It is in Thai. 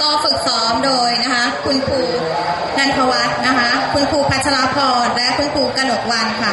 ก็ฝึกซ้อมโดยนะคะ คุณครูนันทวัฒน์นะคะ คุณครูพัชราพรและคุณครูกนกวันค่ะ